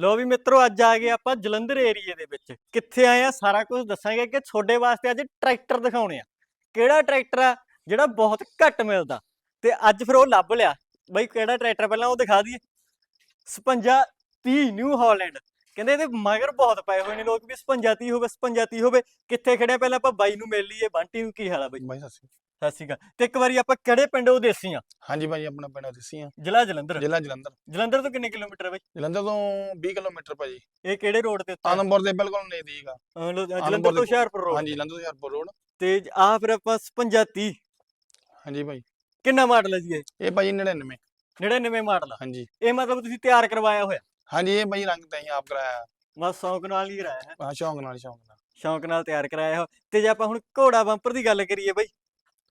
ਲੋ ਵੀ ਮਿੱਤਰੋ, ਅੱਜ ਆ ਗਏ ਆਪਾਂ ਜਲੰਧਰ ਏਰੀਏ ਦੇ ਵਿੱਚ। ਕਿੱਥੇ ਆਏ ਆ? ਸਾਰਾ ਕੁਝ ਦੱਸਾਂਗੇ ਕਿ ਤੁਹਾਡੇ ਵਾਸਤੇ ਅੱਜ ਟਰੈਕਟਰ ਦਿਖਾਉਣੇ ਆ। ਕਿਹੜਾ ਟਰੈਕਟਰ ਆ? ਜਿਹੜਾ ਬਹੁਤ ਘੱਟ ਮਿਲਦਾ। ਤੇ ਅੱਜ ਫਿਰ ਉਹ ਲੱਭ ਲਿਆ। ਬਈ ਕਿਹੜਾ ਟਰੈਕਟਰ ਪਹਿਲਾਂ ਉਹ ਦਿਖਾ ਦਈਏ। 56 30 ਨਿਊ ਹਾਲੈਂਡ। ਕਹਿੰਦੇ ਇਹਦੇ ਮਗਰ ਬਹੁਤ ਪਏ ਹੋਏ ਨੇ ਲੋਕ ਵੀ 56 30 ਹੋਵੇ 56 30 ਹੋਵੇ। ਕਿੱਥੇ ਖੜਿਆ ਪਹਿਲਾਂ ਆਪਾਂ ਬਾਈ ਨੂੰ ਮਿਲ ਲਈਏ। ਬੰਟੀ ਨੂੰ ਕੀ ਹਾਲ ਆ ਬਈ? ਬਾਈ, ਸਤਿ ਸ਼੍ਰੀ ਸਤਿ ਸ਼੍ਰੀ ਅਕਾਲ। ਤੇ ਇੱਕ ਵਾਰੀ ਆਪਾਂ ਕਿਹੜੇ ਪਿੰਡ ਉਹ ਦੇਸੀ ਆ? ਹਾਂਜੀ ਭਾਈ ਆਪਣਾ ਪਿੰਡ ਦੇਸੀ ਆ। ਜ਼ਿਲ੍ਹਾ ਜਲੰਧਰ। ਜ਼ਿਲ੍ਹਾ ਜਲੰਧਰ। ਜਲੰਧਰ ਤੋਂ ਕਿੰਨੇ ਕਿਲੋਮੀਟਰ ਬਈ? ਜਲੰਧਰ ਤੋਂ 20 ਕਿਲੋਮੀਟਰ ਭਾਜੀ। ਇਹ ਕਿਹੜੇ ਰੋਡ ਤੇ ਉੱਤੇ? ਆਨੰਦਪੁਰ ਦੇ ਬਿਲਕੁਲ ਨਜ਼ਦੀਕ ਆ। ਅਹ ਲੋ- ਜਲੰਧਰ ਤੋਂ ਹੁਸ਼ਿਆਰਪੁਰ ਰੋਡ। ਹਾਂਜੀ ਜਲੰਧਰ ਤੋਂ ਹੁਸ਼ਿਆਰਪੁਰ ਰੋਡ। ਤੇ ਆ ਫਿਰ ਆਪਾਂ 55 30 ਹਾਂਜੀ ਭਾਈ ਕਿੰਨਾ ਮਾਡਲ ਹੈ ਜੀ ਇਹ? ਇਹ ਭਾਜੀ 99 99 ਮਾਡਲ ਆ। ਹਾਂਜੀ। ਇਹ ਮਤਲਬ ਤੁਸੀਂ ਤਿਆਰ ਕਰਵਾਇਆ ਹੋਇਆ? ਹਾਂਜੀ ਇਹ ਭਾਈ ਰੰਗ ਤਾਂ ਹੀ ਆਪ ਕਰਾਇਆ। ਬਸ ਸ਼ੌਂਕ ਨਾਲ ਹੀ ਕਰਾਇਆ ਹੈ। ਆ ਸ਼ੌਂਕ ਨਾਲ ਸ਼ੌਂਕ ਨਾਲ। ਸ਼ੌਂਕ ਨਾਲ ਤਿਆਰ ਕਰਾਇਆ ਹੋ ਤੇ ਜੇ ਆਪਾਂ ਹੁਣ ਘੋੜਾ ਬੰਪਰ ਦੀ ਗੱਲ ਕਰੀਏ ਬਈ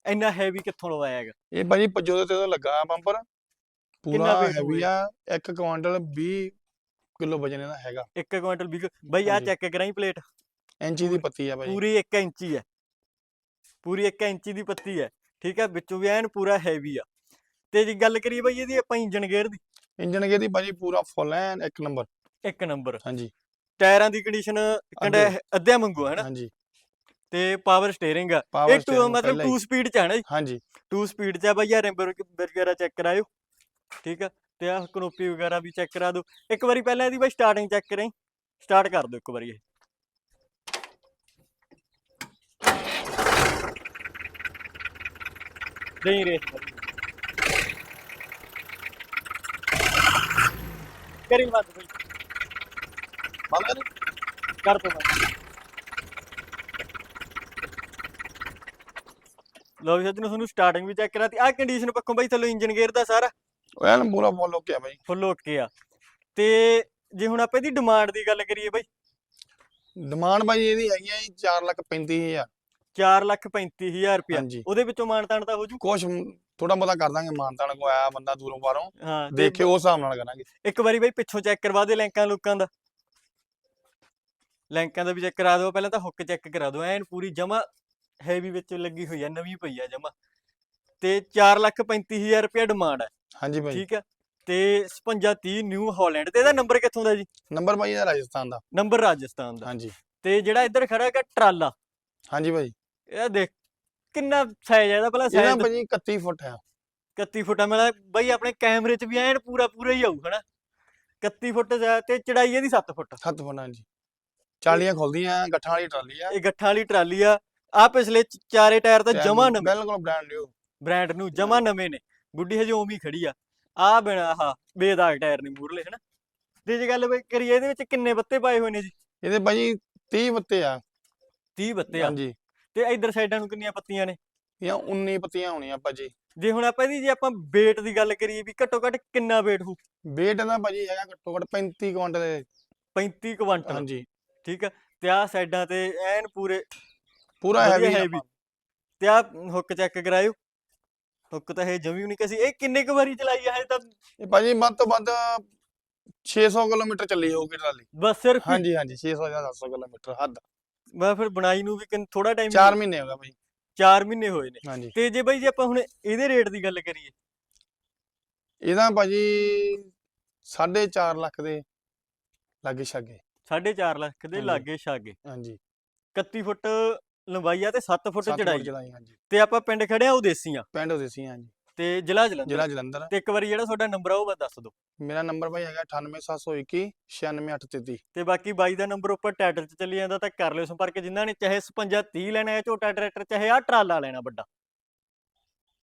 ਇੰਨਾ ਹੈਵੀ ਕਿੱਥੋਂ ਲਵਾਇਆ ਹੈਗਾ? ਇਹ ਭਾਜੀ ਪਜੋ ਦੇ ਤੇ ਲੱਗਾ ਬੰਪਰ ਕਿੰਨਾ ਪੂਰਾ weight ਹੈਵੀ? ਆ 1 ਕੁਆਂਟਲ 20 ਕਿਲੋ ਵਜਨ ਇਹਦਾ ਹੈਗਾ। 1 ਕੁਇੰਟਲ ਵੀ ਬਈ ਆ ਹਾਂਜੀ। ਚੈੱਕ ਕਰਾਈ ਪਲੇਟ ਇੰਚੀ ਦੀ ਪੱਤੀ ਆ ਭਾਜੀ। ਪੂਰੀ 1 ਇੰਚੀ ਹੈ ਪੂਰੀ 1 ਇੰਚੀ ਦੀ ਪੱਤੀ ਹੈ ਠੀਕ ਹੈ ਵਿੱਚੋਂ ਵੀ ਐਨ ਪੂਰਾ ਹੈਵੀ ਆ। ਤੇ ਜੇ ਗੱਲ ਕਰੀਏ ਬਈ ਇਹਦੀ ਆਪਾਂ ਇੰਜਨ ਗੇਅਰ ਦੀ। ਇੰਜਨ ਗੇਅਰ ਦੀ ਭਾਜੀ ਪੂਰਾ ਫੁੱਲ ਐਨ ਇੱਕ ਨੰਬਰ ਇੱਕ ਨੰਬਰ ਹਾਂਜੀ। ਟਾਇਰਾਂ ਦੀ ਕੰਡੀਸ਼ਨ ਕੰਡਾ ਅੱਧੇ। ਅੱਧਿਆਂ ਮੰਗੂ ਹੈ ਨਾ ਹਾਂਜੀ। ਤੇ ਪਾਵਰ ਸਟੀਅਰਿੰਗ ਆ। ਇਹ ਟੂ ਮਤਲਬ 2 ਸਪੀਡ ਚ ਹੈ ਨਾ ਜੀ। ਹਾਂਜੀ। 2 ਸਪੀਡ ਚ ਆ ਬਈ ਆ ਰੈਂਬਰ ਵਗੈਰਾ ਚੈੱਕ ਕਰਾਇਓ। ਠੀਕ ਆ? ਤੇ ਆ ਕਨੋਪੀ ਵਗੈਰਾ ਵੀ ਚੈੱਕ ਕਰਾ ਦਿਓ। ਇੱਕ ਵਾਰੀ ਪਹਿਲਾਂ ਇਹਦੀ ਬਈ ਸਟਾਰਟਿੰਗ ਚੈੱਕ ਕਰਾਈ। ਸਟਾਰਟ ਕਰ ਦਿਓ ਇੱਕ ਵਾਰੀ ਇਹ। ਦੇਈ ਰੇਸ। ਕਰੀ ਮਤ ਬਈ। ਮਗਰ ਕਰ ਦੋ। ਬਈ ਲੋ ਵੀ ਸੱਜਣੋ ਤੁਹਾਨੂੰ ਸਟਾਰਟਿੰਗ ਵੀ ਚੈੱਕ ਕਰਾਤੀ। ਆ ਕੰਡੀਸ਼ਨ ਪੱਖੋਂ ਬਈ ਥੱਲੋਂ ਇੰਜਨ ਗੇਅਰ ਦਾ ਸਾਰਾ। ਐਨ ਪੂਰਾ ਫੁੱਲ ਹੋ ਗਿਆ ਭਾਈ ਫੁੱਲ ਓਕੇ ਆ। ਤੇ ਜੇ ਹੁਣ ਆਪਾਂ ਇਹਦੀ ਡਿਮਾਂਡ ਦੀ ਗੱਲ ਕਰੀਏ ਬਈ। ਡਿਮਾਂਡ ਭਾਈ ਇਹਦੀ ਹੈਗੀ ਆ ਜੀ 4 ਲੱਖ 35000 4 ਲੱਖ 35000 ਰੁਪਇਆ। ਹਾਂਜੀ। ਉਹਦੇ ਵਿੱਚੋਂ ਮਾਨਤਾਨ ਤਾਂ ਹੋ ਜੂ? ਕੁਛ ਥੋੜਾ ਬਹੁਤਾ ਕਰ ਦਾਂਗੇ ਮਾਨਤਾਨ ਕੋ ਆਇਆ ਬੰਦਾ ਦੂਰੋਂ ਬਾਹਰੋਂ। ਹਾਂ ਤੇ ਉਸ ਹਿਸਾਬ ਨਾਲ ਕਰਾਂਗੇ। ਇੱਕ ਵਾਰੀ ਬਈ ਪਿੱਛੋਂ ਚੈੱਕ ਕਰਵਾ ਦੇ ਲੈਂਕਾਂ ਲੁੱਕਾਂ ਦਾ। ਲੈਂਕਾਂ ਦਾ ਵੀ ਚੈੱਕ ਕਰਾ ਦਿਓ। ਪਹਿਲਾਂ ਤਾਂ ਹੁੱਕ ਚੈੱਕ ਕਰਾ ਦਿਓ। ਐਨ ਪੂਰੀ ਜਮਾ ਹੈਵੀ ਵਿੱਚ ਲੱਗੀ ਹੋਈ ਆ ਨਵੀਂ ਪਈ ਆ ਜਮਾ। ਤੇ 4 ਲੱਖ 35000 ਰੁਪਇਆ ਡਿਮਾਂਡ ਹੈ ਹਾਂਜੀ ਭਾਈ ਠੀਕ ਆ? ਤੇ 5530 ਨਿਊ ਹਾਲੈਂਡ ਤੇ ਇਹਦਾ ਨੰਬਰ ਕਿੱਥੋਂ ਦਾ ਜੀ? ਨੰਬਰ ਭਾਈ ਇਹਦਾ ਰਾਜਸਥਾਨ ਦਾ। ਨੰਬਰ ਰਾਜਸਥਾਨ ਦਾ। ਹਾਂਜੀ। ਤੇ ਜਿਹੜਾ ਇੱਧਰ ਖੜਾ ਹੈਗਾ ਟਰਾਲਾ। ਹਾਂਜੀ ਭਾਈ ਇਹ ਦੇਖ ਕਿੰਨਾ ਸਾਈਜ਼ ਹੈ ਇਹਦਾ ਪਹਿਲਾਂ ਇਹਦਾ ਸਾਈਜ਼ ਭਾਜੀ 31 ਫੁੱਟ ਹੈ 31 ਫੁੱਟਾ ਮੇਰਾ ਬਈ ਆਪਣੇ ਕੈਮਰੇ 'ਚ ਵੀ ਐਨ ਪੂਰਾ ਪੂਰਾ ਹੀ ਆਊ ਹਨਾ? 31 ਫੁੱਟ ਤੇ ਚੜਾਈ ਇਹਦੀ 7 ਫੁੱਟ। 7 ਫੁੱਟ ਹਾਂਜੀ। ਚਾਲੀਆਂ ਖੁੱਲਦੀਆਂ ਗੱਠਾਂ ਵਾਲੀ ਟਰਾਲੀ ਆ। ਇਹ ਗੱਠਾਂ ਵਾਲੀ ਟਰਾਲੀ ਆ ਆ ਪਿਛਲੇ ਚ- ਚਾਰੇ ਟਾਇਰ ਤਾਂ ਜਮਾ ਨਵੇਂ। ਬਿਲਕੁਲ ਬ੍ਰਾਂਡ ਨਿਊ ਬ੍ਰਾਂਡ ਨੂੰ ਜਮਾ ਨਵੇਂ ਨੇ। ਗੁੱਡੀ ਹਜੇ ਉਵੇਂ ਹੀ ਖੜੀ ਆ। ਆ ਬਿਨਾ ਆਹ ਬੇਦਾਗ ਟਾਇਰ ਨੇ ਮੂਰਲੇ ਹਨਾ। ਤੇ ਜੇ ਗੱਲ ਬਈ ਕਰੀਏ ਇਹਦੇ ਵਿੱਚ ਕਿੰਨੇ ਬੱਤੇ ਪਾਏ ਹੋਏ ਨੇ ਜੀ? ਇਹਦੇ ਭਾਜੀ 30 ਪੱਤੇ ਆ। 30 ਬੱਤੇ ਆ। ਹਾਂਜੀ। ਤੇ ਇਧਰ ਸਾਈਡਾਂ ਨੂੰ ਕਿੰਨੀਆਂ ਪੱਤੀਆਂ ਨੇ? ਜਾਂ 19 ਪੱਤੀਆਂ ਹੋਣੀਆਂ ਭਾਜੀ। ਜੇ ਹੁਣ ਆਪਾਂ ਇਹਦੀ ਜੇ ਆਪਾਂ weight ਦੀ ਗੱਲ ਕਰੀਏ ਵੀ ਘੱਟੋ ਘੱਟ ਕਿੰਨਾ weight ਹੋਊ? weight ਇਹਦਾ ਭਾਜੀ ਹੈਗਾ ਘੱਟੋ ਘੱਟ 35 ਕੁਇੰਟਲ। ਦੇ 35 ਕੁਇੰਟਲ। ਹਾਂਜੀ। ਠੀਕ ਆ। ਤੇ ਆ ਸਾਈਡਾਂ ਤੇ ਐਨ ਪੂਰੇ ਪੂਰਾ ਹੈਵੀ heavy। ਤੇ ਆ ਹੁੱਕ ਚੈੱਕ ਕਰਾਇਓ। ਹੁੱਕ ਤਾਂ ਇਹ ਜਮੀ ਵੀ ਨਹੀਂ ਕਸੀ। ਇਹ ਕਿੰਨੇ ਕੁ ਵਾਰੀ ਚਲਾਈ ਆ? ਹਜੇ ਤਾਂ ਇਹ ਭਾਜੀ ਵੱਧ ਤੋਂ ਵੱਧ 600 ਕਿਲੋਮੀਟਰ ਚੱਲੀ ਹੋਊਗੀ ਟਰਾਲੀ। ਬਸ ਸਿਰਫ ਹਾਂਜੀ ਹਾਂਜੀ 600 ਜਾਂ 700 ਕਿਲੋਮੀਟਰ ਹੱਦ। ਮੈਂ ਫਿਰ ਬਣਾਈ ਨੂੰ ਵੀ ਥੋੜਾ ਟਾਈਮ 4 ਮਹੀਨੇ ਹੋ ਗਏ ਭਾਈ 4 ਮਹੀਨੇ ਹੋਏ ਨੇ। ਤੇ ਜੇ ਬਈ ਜੇ ਆਪਾਂ ਹੁਣ ਇਹਦੇ ਰੇਟ ਦੀ ਗੱਲ ਕਰੀਏ। ਇਹਦਾ ਭਾਜੀ 4.5 ਲੱਖ ਦੇ ਲਾਗੇ ਛਾਗੇ 4.5 ਲੱਖ ਦੇ। ਲਾਗੇ ਛਾਗੇ ਹਾਂਜੀ। 31 ਫੁੱਟ ਲੰਬਾਈ ਆ ਤੇ 7 ਫੁੱਟ ਸੱਤ ਚੜਾਈ ਹਾਂਜੀ। ਤੇ ਆਪਾਂ ਪਿੰਡ ਖੜੇ ਆ ਉਹ ਦੇਸੀਆਂ ਪਿੰਡ ਦੇਸੀ ਹਾਂਜੀ। ਤੇ ਜ਼ਿਲ੍ਹਾ ਜਲੰਧਰ। ਜ਼ਿਲ੍ਹਾ ਜਲੰਧਰ। ਤੇ ਇੱਕ ਵਾਰੀ ਜਿਹੜਾ ਤੁਹਾਡਾ ਨੰਬਰ ਆ ਉਹ ਬਸ ਦੱਸ ਦਿਓ। ਮੇਰਾ ਨੰਬਰ ਭਾਈ ਹੈਗਾ 98721 96833 ਤੇ ਬਾਕੀ ਬਾਈ ਦਾ ਨੰਬਰ ਉੱਪਰ ਟਾਈਟਲ 'ਚ ਚੱਲੀ ਜਾਂਦਾ ਤਾਂ ਕਰ ਲਿਓ ਸੰਪਰਕ। ਜਿਨ੍ਹਾਂ ਨੇ ਚਾਹੇ 55 30 ਲੈਣਾ ਹੈ ਝੋਟਾ ਟਰੈਕਟਰ ਚਾਹੇ ਆ ਟਰਾਲਾ ਲੈਣਾ ਵੱਡਾ।